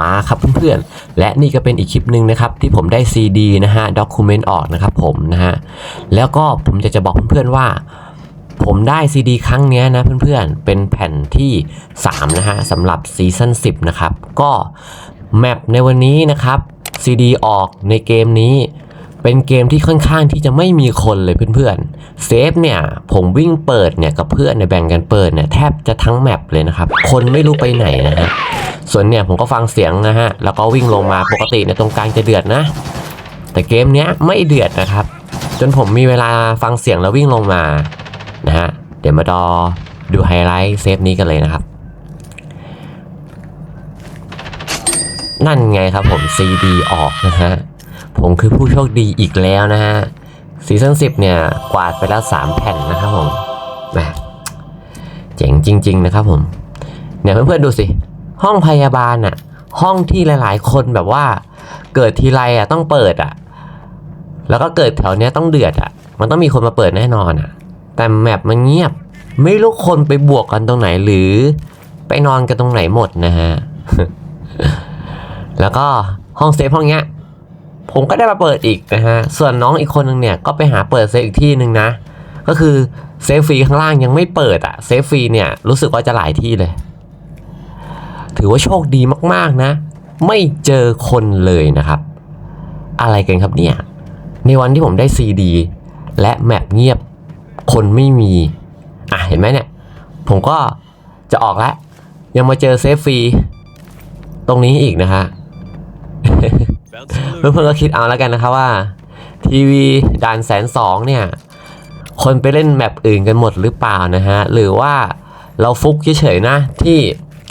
มาครับเพื่อนๆ และนี่ก็เป็นอีกคลิปหนึ่งนะครับที่ผมได้ CD นะฮะด็อกิเมนต์ออกนะครับผมนะฮะแล้วก็ผมจะจะบอกเพื่อนๆว่า ผมได้ CD ครั้งนี้นะเพื่อนๆ เป็นแผ่นที่ 3 นะฮะสำหรับซีซั่น10 นะครับ ก็แมปในวันนี้นะครับ CD ออกในเกมนี้ เป็นเกมที่ค่อนข้างที่จะไม่มีคนเลยเพื่อนๆเซฟเนี่ยผมวิ่งเปิดเนี่ยกับเพื่อนในยแบ่งกันเปิดเนี่ยแทบจะทั้งแมปเลยนะครับ คนไม่รู้ไปไหนนะฮะส่วนเนี่ยผมก็ฟังเสียงนะฮะแล้วก็วิ่งลงมาปกติในตรงกลางจะเดือดนะ แต่เกมเนี้ยไม่เดือดนะครับ จนผมมีเวลาฟังเสียงแล้ววิ่งลงมานะฮะเดี๋ยวมาดอดูไฮไลท์เซฟนี้กันเลยนะครับนั่นไงครับผม CD ออกนะฮะ ผมคือผู้โชคดีอีกแล้วนะฮะซีซั่น10เนี่ยกวาดไปแล้ว 3 แผ่นนะครับผมแหมเจ๋งจริง ๆ นะครับผม เนี่ยเพื่อนๆดูสิ ห้องพยาบาลอะห้องที่หลายๆ คนแบบว่า เกิดทีไรอะต้องเปิดอะแล้วก็เกิดแถวเนี้ยต้องเดือดอะมันต้องมีคนมาเปิดแน่นอนอะแต่แมปมันเงียบ ไม่รู้คนไปบวกกันตรงไหนหรือไปนอนกันตรงไหนหมดนะฮะ แล้วก็ห้องเซฟห้องเนี้ย ผมก็ได้มาเปิดอีกนะฮะ ส่วนน้องอีกคนนึงเนี่ยก็ไปหาเปิดเซฟอีกที่หนึ่งนะ ก็คือเซฟฟรีข้างล่างยังไม่เปิดอะเซฟฟรีเนี่ยรู้สึกว่าจะหลายที่เลย ถือว่าโชคดีมากๆนะ ไม่เจอคนเลยนะครับ อะไรกันครับเนี่ย ในวันที่ผมได้ซีดีและแมปเงียบคนไม่มี อะเห็นไหมเนี่ย ผมก็จะออกแล้วยังมาเจอเซฟฟรีตรงนี้อีกนะฮะ เพื่อนๆก็คิดเอาแล้วกันนะครับว่าทีวีด่านแสนสองเนี่ย คนไปเล่นแมปอื่นกันหมดหรือเปล่านะฮะ หรือว่าเราฟุกเฉยๆนะ ที่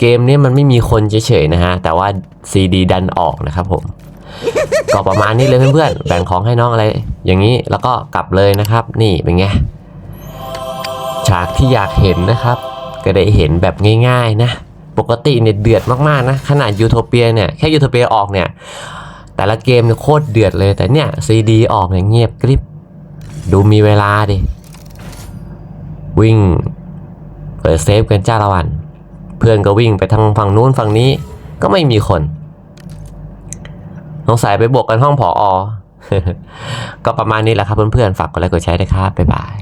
เกมนี้มันไม่มีคนเฉยๆนะฮะ แต่ว่าซีดีดันออกนะครับผมก็ประมาณนี้เลยเพื่อนๆ แบ่งของให้น้องอะไร อย่างนี้แล้วก็กลับเลยนะครับ นี่เป็นไงฉากที่อยากเห็นนะครับ ก็ได้เห็นแบบง่าย ๆ นะ ปกติเนี่ยเดือดมากๆนะ ขนาดยูโทเปียเนี่ย แค่ยูโทเปียออกเนี่ย แต่ละเกมเนี่ยโคตรเดือดเลยแต่เนี่ยซีดีออกเนี่ยเงียบกริบ ดูมีเวลาดิ วิ่งเปิดเซฟกันจ้าละวัน เพื่อนก็วิ่งไปทางฝั่งนู้นฝั่งนี้ก็ไม่มีคนสงสัยไปบวกกันห้องผออก็ประมาณนี้แหละครับเพื่อนๆ ฝากกดไลค์กดแชร์ด้วยครับ บ๊ายบาย